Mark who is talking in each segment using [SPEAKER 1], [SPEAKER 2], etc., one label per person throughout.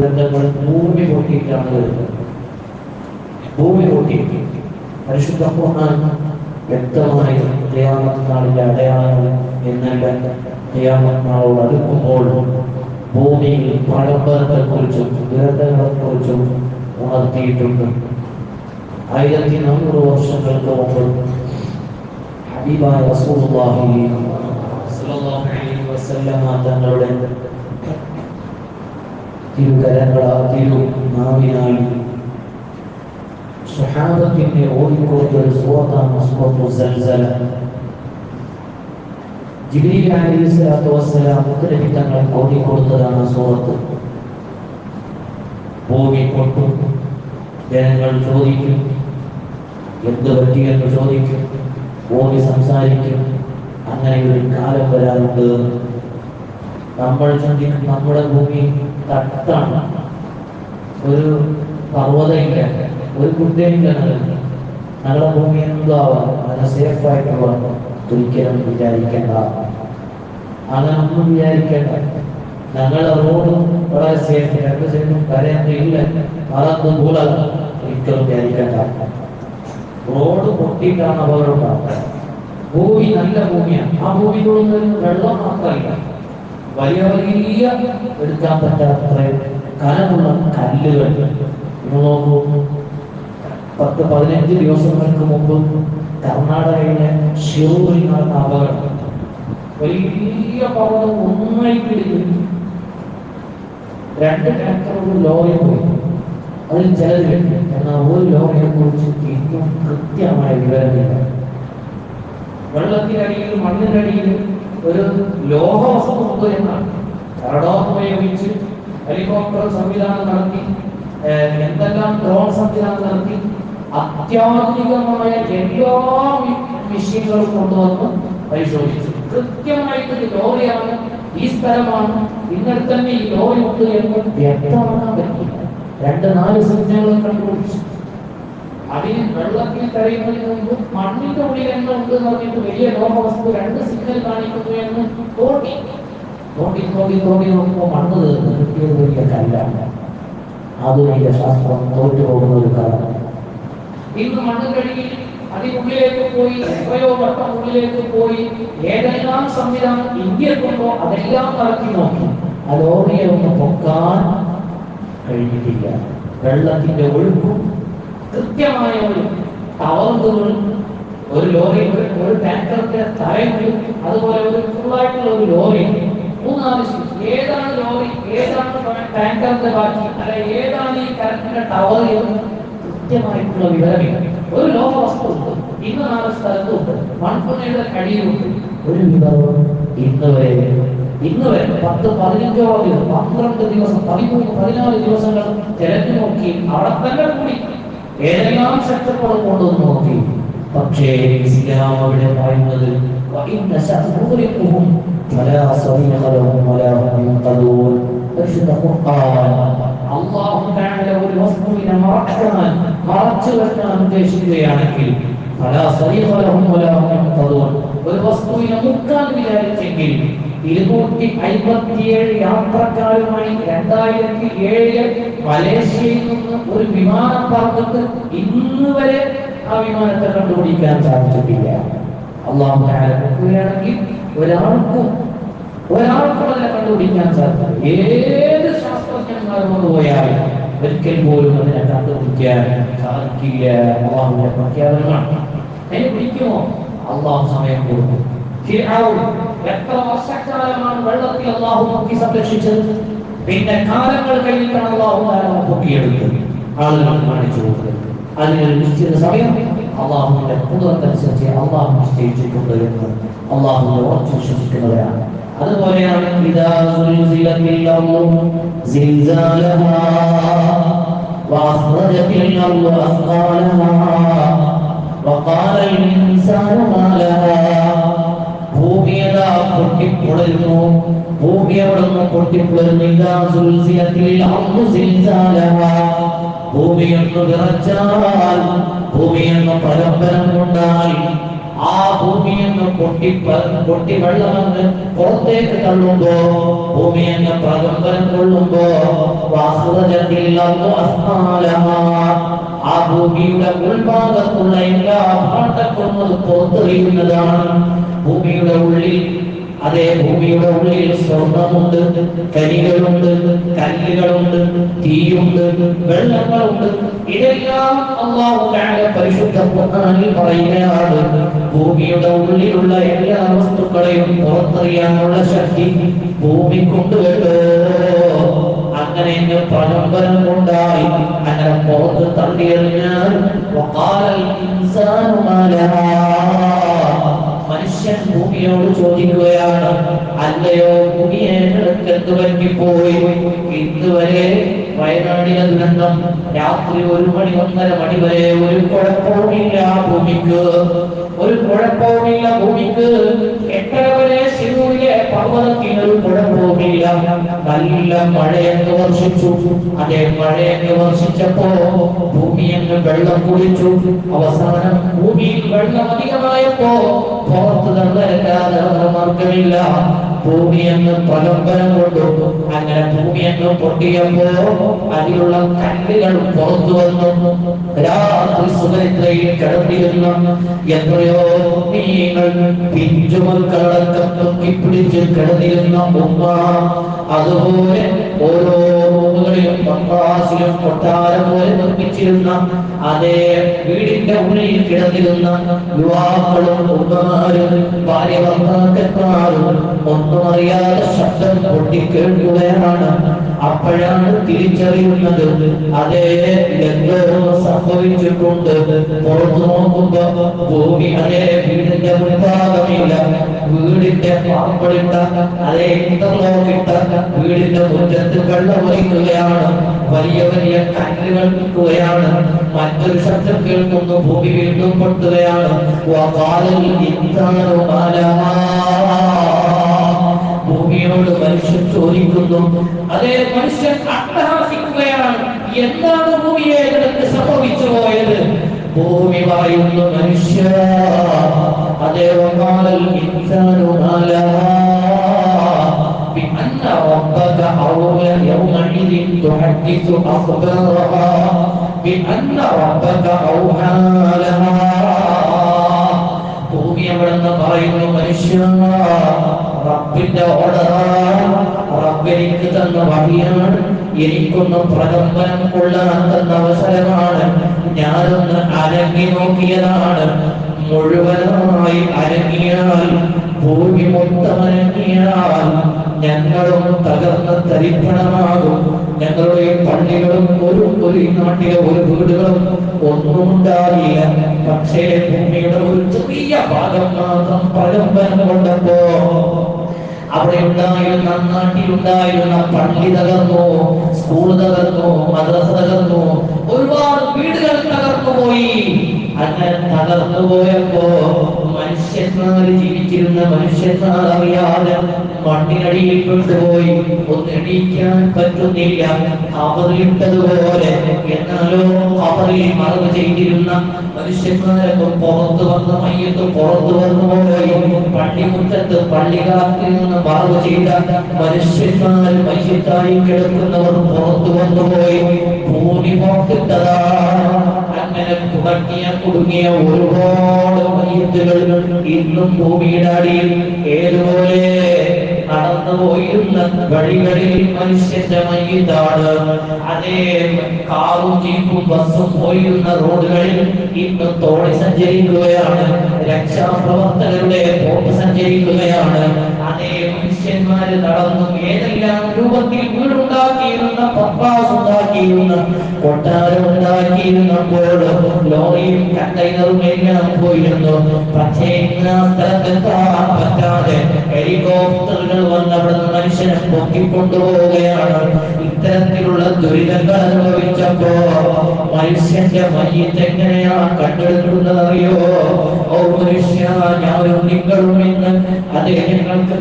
[SPEAKER 1] ദുരന്തങ്ങൾ ഭൂമി പൊട്ടിയിട്ടാണ് വരുന്നത് ഭൂമി പൊട്ടി പരിശുദ്ധ ഖുർആൻ വ്യക്തമായി ദയാമത്നാളിന്റെ നാളിന്റെ അടയാളങ്ങൾ എന്നല്ല. ദയാമത്നാളോട് നാളോട് അടുക്കുമ്പോൾ ഭൂമിയിൽ പഴമ്പരത്തെക്കുറിച്ചും ദുരന്തങ്ങളെക്കുറിച്ചും ഉണർത്തിയിട്ടുണ്ട്. ആയിരത്തി നാനൂറ് വർഷങ്ങൾക്ക് മുമ്പ് ഹബീബായ റസൂലുള്ളാഹി സ്വല്ലല്ലാഹു തങ്ങളുടെ തിരുകരങ്ങളാ നാവിനായി സ്വഹാബത്തിന്റെ ഓടിക്കൊടുത്ത ഒരു സൂറത്താണ് സൽസല. ജിബ്രീൽ അലൈഹി സ്വലാത്തു വസ്സലാം മുത്തനബി തങ്ങളെ ഓടിക്കൊടുത്തതാണ് സൂറത്ത് ഭൂമി പൊട്ടും ജനങ്ങൾ ചോദിക്കും എന്ത് പറ്റിയെന്ന് ചോദിക്കും ഭൂമി സംസാരിക്കും. അങ്ങനെ ഒരു കാലം വരാറുണ്ട്. നമ്മൾ ചിന്തിക്കും നമ്മുടെ ഭൂമി തട്ടാണ്. ഒരു പർവതമില്ല ഒരു കുട്ടിയില്ല ഞങ്ങളുടെ ഭൂമി എന്താവാം? സേഫ് ആയിട്ടുള്ള ഒരിക്കലും വിചാരിക്കേണ്ട. അങ്ങനെ ഒന്നും വിചാരിക്കേണ്ട. ഞങ്ങളുടെ റോഡും വളരെ സേഫ് രണ്ട് സൈഡും കരയൊന്നും ഇല്ല. മറന്ന് കൂടാതെ ഒരിക്കലും വിചാരിക്കേണ്ട. റോഡ് പൊട്ടിയിട്ടാണ് അപകടം ഉണ്ടാകുന്നത് ഭൂമി നല്ല ഭൂമിയാണ്. ആ ഭൂമിയിലുള്ള വെള്ളം മാത്രമല്ല വലിയ എടുക്കാൻ പറ്റാത്ത കനമുള്ള കല്ലുകൾ. നിങ്ങൾ നോക്കൂ പത്ത് പതിനഞ്ച് ദിവസങ്ങൾക്ക് മുമ്പ് കർണാടകയിലെ ഷിറൂരിൽ നടന്ന അപകടം. വലിയ പർവതം ഒന്നായി പിടിക്കും രണ്ട് ട്രാക്ടറുകൾ ലോറി പോയി. അതിൽ കിട്ടി എന്നാൽ ഒരു ലോറിയെ കുറിച്ച് ഏറ്റവും കൃത്യമായ വിവരമില്ല. വെള്ളത്തിനടിയിൽ മണ്ണിനടിയിൽ ഒരു ലോകവസ്തുണ്ട് എന്നാണ് റഡോർ ഉപയോഗിച്ച് ഹെലികോപ്റ്റർ സംവിധാനം നടത്തി എന്തെല്ലാം ഡ്രോൺ സംവിധാനം നടത്തി അത്യാധുനികമായ എല്ലാ മെഷീനുകളും കൊണ്ടുവന്ന് പരിശോധിച്ചു. കൃത്യമായിട്ട് ഒരു ലോറിയാണ് ഈ സ്ഥലമാണ്. ഇന്നലെ തന്നെ ഈ ലോറി ഉണ്ട് എന്ന് വ്യക്തമാക്കാൻ പറ്റില്ല രണ്ട് നാല് സിഗ്നലുകൾ കണ്ടുപിടിച്ചു. അതിന് വെള്ളത്തിൽ കരയുന്നതിന് മുമ്പ് മണ്ണിന്റെ ഉള്ളിൽ എണ്ണ ഉണ്ട് എന്ന് പറഞ്ഞിട്ട് വലിയ ലോഹവസ്തു രണ്ട് സിഗ്നൽ കാണിക്കുന്നു എന്ന് തോണ്ടി തോണ്ടി തോണ്ടി തോണ്ടി നോക്കുമ്പോൾ മണ്ണ് തീർന്ന് കിട്ടിയത് വലിയ കല്ലാണ് ആധുനിക ശാസ്ത്രം തോറ്റു പോകുന്ന ഒരു കാലം. ഇന്ന് മണ്ണുകടിയിൽ അതിനുള്ളിലേക്ക് പോയി എത്രയോ വട്ടം ഉള്ളിലേക്ക് പോയി ഏതെല്ലാം സംവിധാനം ഇന്ത്യക്കുണ്ടോ അതെല്ലാം നടത്തി നോക്കി. ആ ലോറിയെ ഒന്ന് പൊക്കാൻ കഴിഞ്ഞിട്ടില്ല. വെള്ളത്തിന്റെ ഒഴുക്കും കൃത്യമായ ഒരു ടവറുകൾ ഒരു ലോറി ഒരു- ടാങ്കറിന്റെ തറയുണ്ട് അതുപോലെ ഒരു ഫുള്ളായിട്ടുള്ള ഒരു ലോറി മൂന്നാൽ. ഏതാണ് ലോറി ഏതാണ് ടാങ്കറിന്റെ ബാക്കി? അല്ല ഏതാണ് ഈ കറണ്ടിന്റെ ടവർ എന്ന് കൃത്യമായിട്ടുള്ള വിവരമില്ല. ഒരു ലോക വസ്തു ഉണ്ട് ഇന്ന് നാല് സ്ഥലത്തുണ്ട്. മൺപുണയുടെ അടിയിലുണ്ട്. ഒരു വിവരവും ഇന്ന് വരെ ഇന്ന് വരെ പത്ത് പതിനഞ്ചോളം ദിവസം പന്ത്രണ്ട് ദിവസം പതിമൂന്ന് പതിനാല് ദിവസങ്ങൾ തിരഞ്ഞു നോക്കി അവിടെ തന്നെ കൂടി ഏതെല്ലാം ശത്രുക്കൾ കൊണ്ട് നോക്കി? പക്ഷേ ഇസ്ലാം അവിടെ പറയുന്നത് മറച്ചു വെക്കാൻ ഉദ്ദേശിക്കുകയാണെങ്കിൽ ഒരു വസ്തുവിനെ മുക്കാൻ വിചാരിച്ചെങ്കിൽ ഇരുന്നൂറ്റി അൻപത്തിയേഴ് യാത്രക്കാരുമായി രണ്ടായിരത്തി ഏഴിൽ മലേഷ്യയിൽ ഒരു വിമാനം പറഞ്ഞിട്ട് ഇന്ന് വരെ ആ വിമാനത്തെ കണ്ടുപിടിക്കാൻ സാധിച്ചിട്ടില്ല. അള്ളാഹു നോക്കുകയാണെങ്കിൽ ഒരാൾക്കും ഒരാൾക്കും അതിനെ കണ്ടുപിടിക്കാൻ സാധിക്കും ഏത് ശാസ്ത്രജ്ഞന്മാരോട് പോയാലും ഒരിക്കൽ പോലും അതിനെ കണ്ടുപിടിക്കാൻ സാധിക്കില്ല. അള്ളാഹുവിന്റെ പ്രഖ്യാപനമാണ് അതിനെ പിടിക്കുമോ? അള്ളാഹു സമയം കൊടുക്കും. എത്ര വർഷക്കാലമാണ് വെള്ളത്തിൽ അള്ളാഹു നോക്കി സംരക്ഷിച്ചത്? പിന്നെ കാലങ്ങൾ കഴിഞ്ഞിട്ടാണ് അള്ളാഹു പൊക്കിയെടുത്തത് ആളുകൾ കാണിച്ചു കൊടുത്തത് അതിനൊരു നിശ്ചിത സമയം അള്ളാഹുവിന്റെ കുതിരത്തനുസരിച്ച് അള്ളാഹു നിശ്ചയിച്ചിട്ടുണ്ട് എന്ന് അള്ളാഹുവിനെ ഉറച്ചു വിശ്വസിക്കുന്നവരാണ് അതുപോലെയാണ് ഇദാ സുൽസിലത്തിൽ അർളു സിൽസാലഹാ وأخرجت الأرض أثقالها وقال الإنسان ما لها ഭൂമിയതാ പൊട്ടിപ്പൊളരുന്നു ഭൂമി അവിടുന്ന് പൊട്ടിപ്പൊളരുന്നു ഇതാ സുൽസിലത്തിൽ അർളു സിൽസാലഹാ ഭൂമിയൊന്ന് വിറച്ചാൽ ഭൂമിയൊന്ന് പരമ്പരം കൊണ്ടാൽ ആ ഭൂമിയെന്ന് പൊട്ടി പൊട്ടി വെള്ളമെന്ന് പുറത്തേക്ക് തള്ളുമ്പോ ഭൂമിയെന്ന് പ്രകമ്പനം കൊള്ളുമ്പോ ആ ഭൂമിയുടെ ഉൾഭാഗത്തുള്ള എല്ലാ അത് പുറത്തെറിയുന്നതാണ്. ഭൂമിയുടെ ഉള്ളിൽ അതേ ഭൂമിയുടെ ഉള്ളിൽ സ്വർണമുണ്ട് കരികളുണ്ട് കല്ലുകളുണ്ട് തീയുണ്ട് വെള്ളങ്ങളുണ്ട്. ഇതെല്ലാം അള്ളാഹു പരിശുദ്ധ ഖുർആനിൽ പറയുകയാണ്. ഭൂമിയുടെ ഉള്ളിലുള്ള എല്ലാ വസ്തുക്കളെയും പുറത്തറിയാനുള്ള ശക്തി ഭൂമി കൊണ്ടുവരുമോ അങ്ങനെ പ്രകമ്പനം ഉണ്ടായി. അങ്ങനെ പുറത്ത് തള്ളിയെറിഞ്ഞാൽ മനുഷ്യൻ ഭൂമിയോട് ചോദിക്കുകയാണ് അല്ലയോ ഭൂമിയെ പോയി ഇതുവരെ വയനാടിലെ ദുരന്തം രാത്രി ഒരു മണി ഒന്നര മണി വരെ ഒരു കുഴപ്പവുമില്ല ഭൂമിക്ക്. ഒരു കുഴപ്പവുമില്ല ഭൂമിക്ക്. എട്ടര വരെ ശിവയിലെ പർവതത്തിന് ഒരു കുഴപ്പവുമില്ല. നല്ല മഴയൊക്കെ വർഷിച്ചു. അതേ മഴയൊക്കെ വർഷിച്ചപ്പോ ഭൂമി അങ്ങ് വെള്ളം കുടിച്ചു. അവസാനം ഭൂമിയിൽ വെള്ളം അധികമായപ്പോ പുറത്ത് തള്ളരല്ലാതെ മാർഗമില്ല. ഭൂമി അങ്ങ് പ്രകമ്പനം കൊണ്ടു അങ്ങനെ ഭൂമി അങ്ങ് പൊട്ടിയപ്പോ അതിലുള്ള കല്ലുകൾ പുറത്തു വന്നു. രാത്രി സുഖനിദ്രയിൽ കിടന്നിരുന്ന എത്രയോ ഭൂമികൾ പിഞ്ചുമക്കളടക്കം തൊക്കിപ്പിടിച്ച് കിടന്നിരുന്ന ഉമ്മ അതുപോലെ ഓരോ റൂമുകളിലും പത്രാസിലും കൊട്ടാരം പോലെ നിർമ്മിച്ചിരുന്ന അതേ വീടിന്റെ ഉള്ളിൽ കിടന്നിരുന്ന യുവാക്കളും ഉമ്മമാരും ഭാര്യ ഭർത്താക്കന്മാരും ഒന്നും അറിയാതെ ശബ്ദം പൊട്ടിക്കേൾക്കുകയാണ് അപ്പോഴാണ് തിരിച്ചറിയുന്നത് അതേ എന്തോ സംഭവിച്ചിട്ടുണ്ട്. പുറത്തു നോക്കുമ്പോ ഭൂമി അതേ വീടിന്റെ മുൻഭാഗമില്ല വീടിന്റെ പാമ്പളിട്ട അതേ ഇന്റർലോക്കിട്ട വീടിന്റെ മുറ്റത്ത് വെള്ളമൊലിക്കുകയാണ് വലിയ വലിയ കല്ലുകൾ നിൽക്കുകയാണ് മറ്റൊരു ശബ്ദം കേൾക്കുന്നു ഭൂമി വീണ്ടും പൊട്ടുകയാണ് വഖാലൽ ഇൻസാനു മാലഹാ ഭൂമിയോട് മനുഷ്യൻ ചോദിക്കുന്നു അതേ മനുഷ്യൻ അട്ടഹാസിക്കുകയാണ് എന്താണ് ഭൂമിയെ നിനക്ക് സംഭവിച്ചു പോയത് ഭൂമി പറയുന്നു മനുഷ്യ അതേ വകാലൽ ഇൻസാനു മാലഹാ بأن ربك أولى يومئذ تحدث أخبارها بأن ربك أوحى لها ഭൂമി എവിടെന്ന് പറയുന്നു മനുഷ്യ റബ്ബിന്റെ ഓർഡറാണ് റബ്ബ് എനിക്ക് തന്ന വഴിയാണ് എനിക്കൊന്ന് പ്രകമ്പനം കൊള്ളാൻ തന്ന അവസരമാണ് ഞാനൊന്ന് അരങ്ങി നോക്കിയതാണ് മുഴുവനായി അരങ്ങിയാൽ ഭൂമി മൊത്തം അരങ്ങിയാൽ ഞങ്ങളും തകർന്ന് തരിപ്പണമാകും. ഞങ്ങളുടെ പള്ളികളും ഒരു ഒരു നാട്ടിലെ ഒരു വീടുകളും ഒന്നും ഉണ്ടാകില്ല പക്ഷേ ഭൂമിയുടെ ഒരു ചെറിയ ഭാഗം മാത്രം പ്രകമ്പനം കൊണ്ടപ്പോ അവിടെ ഉണ്ടായിരുന്ന നാട്ടിലുണ്ടായിരുന്ന പള്ളി തകർന്നു സ്കൂൾ തകർന്നു മദ്രസ തകർന്നു ഒരുപാട് വീടുകൾ തകർന്നു പോയി. അങ്ങനെ തകർന്നു പോയപ്പോ മനുഷ്യന്മാർ ജീവിച്ചിരുന്ന മനുഷ്യന്മാർ അറിയാതെ മണ്ണിനടിയിൽ കൊണ്ടുപോയി ഒന്ന് എണീക്കാൻ പറ്റുന്നില്ല. മറവ് മനുഷ്യന്മാരൊക്കെ പുറത്തു വന്ന മയ്യത്ത് പുറത്തു വന്നു പോയി പള്ളിമുറ്റത്ത് പള്ളികാത്തിൽ നിന്ന് മറവ് ചെയ്ത മനുഷ്യന്മാർ മയ്യത്തായി കിടക്കുന്നവർ പുറത്തു വന്നുപോയി ഭൂമി പുറത്തിട്ടതാണ് അങ്ങനെ തുടങ്ങിയ കുടുങ്ങിയ ഒരുപാട് മയ്യത്തുകൾ ഇന്നും ഭൂമിയുടെ അടിയിൽ. ഏതുപോലെ? നടന്നു പോയിരുന്ന വഴികളിൽ മനുഷ്യന്റെ മയ്യത്താണ് അതേ കാറും ജീപ്പും ബസ്സും പോയിരുന്ന റോഡുകളിൽ ഇന്ന് തോളി സഞ്ചരിക്കുകയാണ്. രക്ഷാപ്രവർത്തകരുടെ ബോട്ട് സഞ്ചരിക്കുകയാണ്. അതേ മനുഷ്യന്മാര് നടന്നു. ഏതെല്ലാം രൂപത്തിൽ വീടുണ്ടാക്കിയിരുന്ന പപ്പാസ് ഉണ്ടാക്കിയിരുന്ന കൊട്ടാരം ഉണ്ടാക്കിയിരുന്നപ്പോൾ ലോറിയും കണ്ടെയ്നറും എല്ലാം പോയിരുന്നു. പക്ഷേ ഇന്ന് സ്ഥലത്തെത്താൻ പറ്റാതെ ഹെലികോപ്റ്ററുകൾ വന്ന് അവിടെ നിന്ന് മനുഷ്യനെ പൊക്കിക്കൊണ്ടുപോവുകയാണ്. ഇത്തരത്തിലുള്ള ദുരിതങ്ങൾ അനുഭവിച്ചപ്പോ മനുഷ്യന്റെ മയ്യത്ത് എങ്ങനെയാ കണ്ടെടുക്കുന്നതറിയോ? ഓ മനുഷ്യ ഞാനും നിങ്ങളും ഇന്ന് അതേ ഞങ്ങൾക്ക്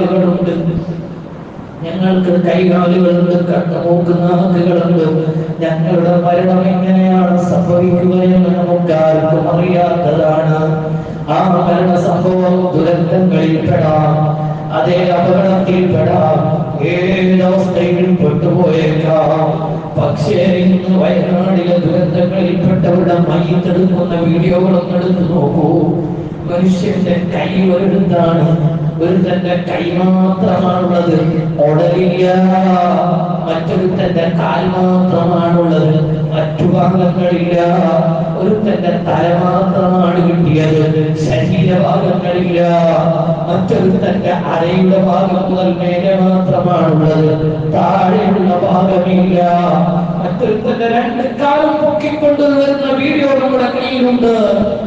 [SPEAKER 1] കൈകാലുകളുണ്ട്. ഞങ്ങൾക്ക് കൈകാലുകളുണ്ട് കണ്ണു നോക്കുന്ന നാക്കുകളുണ്ട് ഞങ്ങളുടെ മരണം എങ്ങനെയാണ് സംഭവിക്കുക എന്ന് നമുക്ക് ആർക്കും അറിയാത്തതാണ്. ആ മരണ സംഭവം ദുരന്തങ്ങളിൽപ്പെടാം അതേ അപകടത്തിൽ പെടാം. ഏതവസ്ഥയിലും പെട്ടുപോയേക്കാം. പക്ഷേ ഇന്ന് വയനാടിലെ ദുരന്തങ്ങളിൽപ്പെട്ടവരുടെ മയ്യത്തെടുക്കുന്ന വീഡിയോകളൊക്കെ എടുത്തു നോക്കൂ. മനുഷ്യന്റെ കൈ ഒരിടത്താണ്. ഒരു തന്റെ കൈ മാത്രമാണുള്ളത്. ഉടലില്ല മറ്റൊരുത്തന്റെ കാൽ മാത്രമാണുള്ളത്. മറ്റു ഭാഗങ്ങളില്ല. ഒരുത്തന്റെ തല മാത്രമാണ് കിട്ടിയത്. ശരീരഭാഗങ്ങളില്ല മറ്റൊരുത്തന്റെ അരയുടെ ഭാഗം മുതൽ മേലെ മാത്രമാണുള്ളത്. താഴെയുള്ള ഭാഗമില്ല. മറ്റൊരുത്തന്റെ രണ്ട് കാലം പൊക്കിക്കൊണ്ട് വരുന്ന വീഡിയോ നമ്മുടെ കയ്യിലുണ്ട്.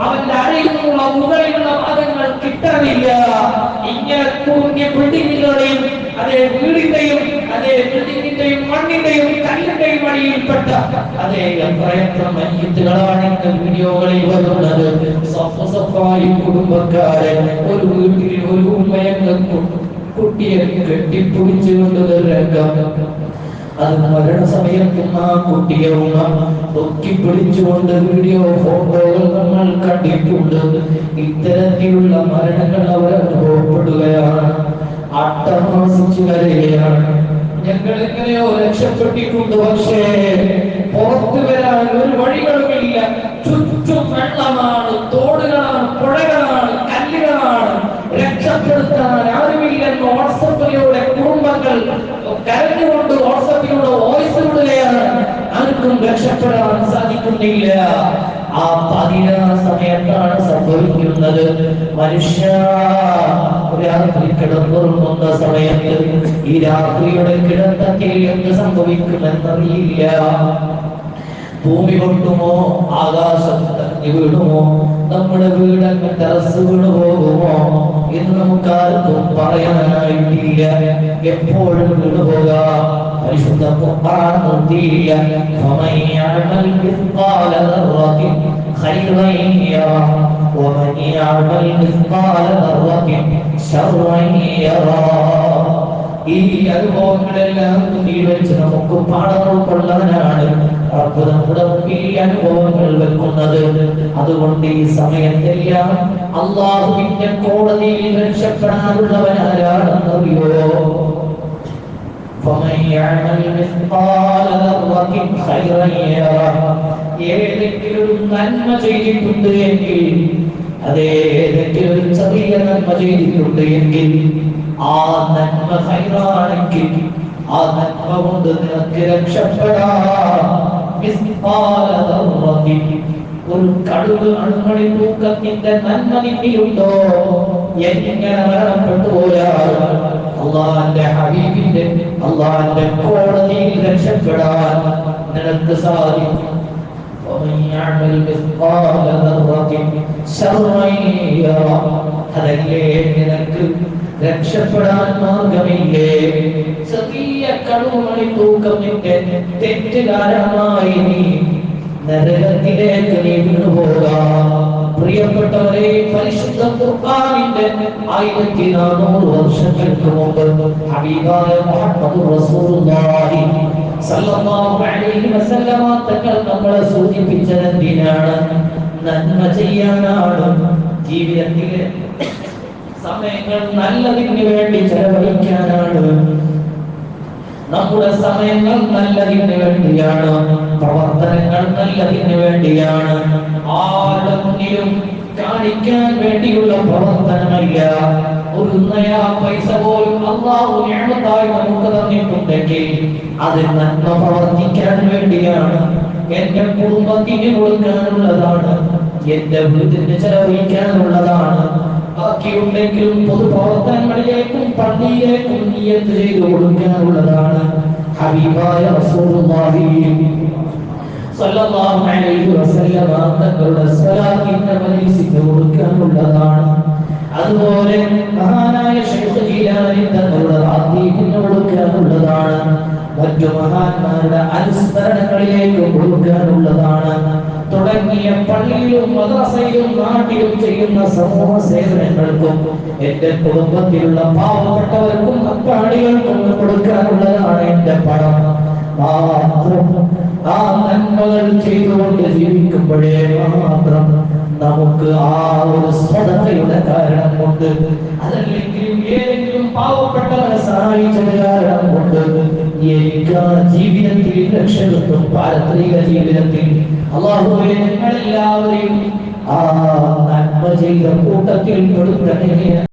[SPEAKER 1] അവന്റെ അരയിൽ നിന്നുള്ള മുകളിലുള്ള ഭാഗങ്ങൾ കിട്ടാനില്ല ഇങ്ങനെ തൂങ്ങിയ ബിൽഡിങ്ങുകളുടെയും അതേ വീടിന്റെയും അതേ ബിൽഡിങ്ങിന്റെയും മണ്ണിന്റെയും കല്ലിന്റെയും അടിയിൽപ്പെട്ട അതേ എത്രയെത്ര മയ്യത്തുകളാണ് ഇന്ന് വീഡിയോകളിൽ വരുന്നത്. സഫ സഫായി കുടുംബക്കാരൻ ഒരു വീട്ടിൽ ഒരു ഉമ്മയങ്ങൾ കുട്ടിയെ കെട്ടിപ്പിടിച്ചുകൊണ്ട് രംഗം. അത് മരണസമയത്തും ആ കുട്ടിയെ ഉമ്മ പൊക്കി പിടിച്ചുകൊണ്ട് വീഡിയോ ഫോട്ടോകൾ നമ്മൾ കണ്ടിട്ടുണ്ട്. ഇത്തരത്തിലുള്ള മരണങ്ങൾ അവർ അനുഭവപ്പെടുകയാണ്. അട്ടഹാസിച്ചു വരികയാണ്. ഞങ്ങൾ എങ്ങനെയോ രക്ഷപ്പെട്ടിട്ടുണ്ട് പക്ഷേ പുറത്തു വരാൻ ഒരു വഴികളുമില്ല. ചുറ്റും വെള്ളമാണ് തോടുകളാണ് പുഴകളാണ് കല്ലുകളാണ്. രക്ഷപ്പെടുത്താൻ ആരുമില്ലെന്ന് രക്ഷപ്പെടാൻ സാധിക്കുന്നില്ല. ആ പതിനാ സമയത്താണ് സംഭവിക്കുന്നത്. മനുഷ്യ രാത്രി കിടന്നുറങ്ങുന്ന സമയത്ത് ഈ രാത്രിയുടെ കിടത്തത്തിൽ എന്ത് സംഭവിക്കുമെന്നറിയില്ല. ഭൂമി പൊട്ടുമോ? ആകാശം വീഴുമോ? നമ്മുടെ വീടങ്ങ് ടെറസ് വീണു പോകുമോ? എന്ന് നമുക്ക് ആർക്കും പറയാനായിട്ടില്ല എപ്പോഴും വീണു പോകാം പരിശുദ്ധ ഖുർആൻ നിർത്തിയില്ല فمن يعمل مثقال ذرة خيرا يره ومن يعمل مثقال ذرة شرا يره ഈ അനുഭവങ്ങളെല്ലാം മുന്നിൽ വെച്ച് നമുക്ക് പാഠം ഉൾക്കൊള്ളാനാണ് റബ്ബ് നമ്മുടെ മുന്നിൽ ഈ അനുഭവങ്ങൾ വെക്കുന്നത് അതുകൊണ്ട് ഈ സമയത്തെല്ലാം അള്ളാഹുവിന്റെ കോടതിയിൽ രക്ഷപ്പെടാനുള്ളവൻ ആരാണെന്നറിയോ فمن يعمل مثقال ذرة خيرا يره ഏതെങ്കിലും ഒരു നന്മ ചെയ്തിട്ടുണ്ട് എങ്കിൽ അതേ ഏതെങ്കിലും ഒരു ചെറിയ നന്മ ചെയ്തിട്ടുണ്ട് എങ്കിൽ ആ നന്മ ഹൈറാണെങ്കിൽ ആ നന്മ കൊണ്ട് നിനക്ക് രക്ഷപ്പെടാം. ഒരു കടുക് അണുമണി തൂക്കത്തിന്റെ നന്മ നിന്നിയുണ്ടോ എങ്ങനെ മരണപ്പെട്ടു പോയാൽ അള്ളാന്റെ ഹബീബിന്റെ അള്ളാന്റെ കോടതിയിൽ രക്ഷപ്പെടാൻ നിനക്ക് സാധിക്കും. അതല്ലേ നിനക്ക് രക്ഷപ്പെടാൻ മാർഗമില്ലേ? ചെറിയ കടുമണി തൂക്കം നിന്റെ തെറ്റുകാരമായി നീ നരകത്തിലേക്ക് നീ വീണുപോകാം. പ്രിയപ്പെട്ടവരെ പരിശുദ്ധ ഖുർആനിന്റെ ആയിരത്തി നാനൂറ് വർഷങ്ങൾക്ക് മുമ്പ് ഹബീബായ മുഹമ്മദ് റസൂലുള്ളാഹി സല്ലല്ലാഹു അലൈഹി വസല്ലമ തങ്ങൾ നമ്മളെ സൂചിപ്പിച്ചത് നന്മ ചെയ്യാനാണ് ജീവിതത്തിലെ സമയങ്ങൾ നല്ലതിന് വേണ്ടി ചെലവഴിക്കാനാണ്. നമ്മുടെ സമയങ്ങൾ നല്ലതിന് വേണ്ടിയാണ്. പ്രവർത്തനങ്ങൾ നല്ലതിന് വേണ്ടിയാണ്. ആരുടെ മുന്നിലും കാണിക്കാൻ വേണ്ടിയുള്ള പ്രവർത്തനമല്ല. ഒരു നയാ പൈസ പോലും അള്ളാഹു ഞാനത്തായി നമുക്ക് തന്നിട്ടുണ്ടെങ്കിൽ അത് നന്മ പ്രവർത്തിക്കാൻ വേണ്ടിയാണ്. എന്റെ കുടുംബത്തിന് കൊടുക്കാനുള്ളതാണ്. എന്റെ വീട്ടിന് ചെലവഴിക്കാനുള്ളതാണ്. ബാക്കിയുണ്ടെങ്കിലും പൊതുപ്രവർത്തനങ്ങളിലേക്കും പള്ളിയിലേക്കും നിയത്ത് ചെയ്ത് കൊടുക്കാനുള്ളതാണ് ഹബീബായ റസൂലുള്ളാഹി സല്ലല്ലാഹു അലൈഹി വസല്ലമ തങ്ങളുടെ സ്വലാത്തിന്റെ മജലിസിന് കൊടുക്കാനുള്ളതാണ്. അതുപോലെ മഹാനായ ശൈഖ് ജീലാനി തങ്ങളുടെ റാത്തീബിന് കൊടുക്കാനുള്ളതാണ്. മറ്റു മഹാന്മാരുടെ അനുസ്മരണങ്ങളിലേക്ക് കൊടുക്കാനുള്ളതാണ്. തുടങ്ങിയ പള്ളിയിലും മദ്രസയിലും നാട്ടിലും ചെയ്യുന്ന സമൂഹ സേവനങ്ങൾക്കും എന്റെ കുടുംബത്തിലുള്ള പാവപ്പെട്ടവർക്കും അക്കാളികൾക്കും കൊടുക്കാനുള്ളതാണ് എന്റെ പണം. മാത്രം ആ നന്മകൾ ചെയ്തുകൊണ്ട് ജീവിക്കുമ്പോഴേ മാത്രം നമുക്ക് ആ ഒരു സ്വതന്ത്രയുടെ കാരണം കൊണ്ട് അതല്ലെങ്കിൽ ഏതെങ്കിലും പാവപ്പെട്ടവരെ സഹായിച്ചത് കാരണം കൊണ്ട് എനിക്ക് ആ ജീവിതത്തിൽ രക്ഷകത്വം പാരത്രിക ജീവിതത്തിൽ അള്ളാഹുവെ ഞങ്ങളെല്ലാവരെയും ആ നന്മ ചെയ്ത കൂട്ടത്തിൽ പെടുത്തണേ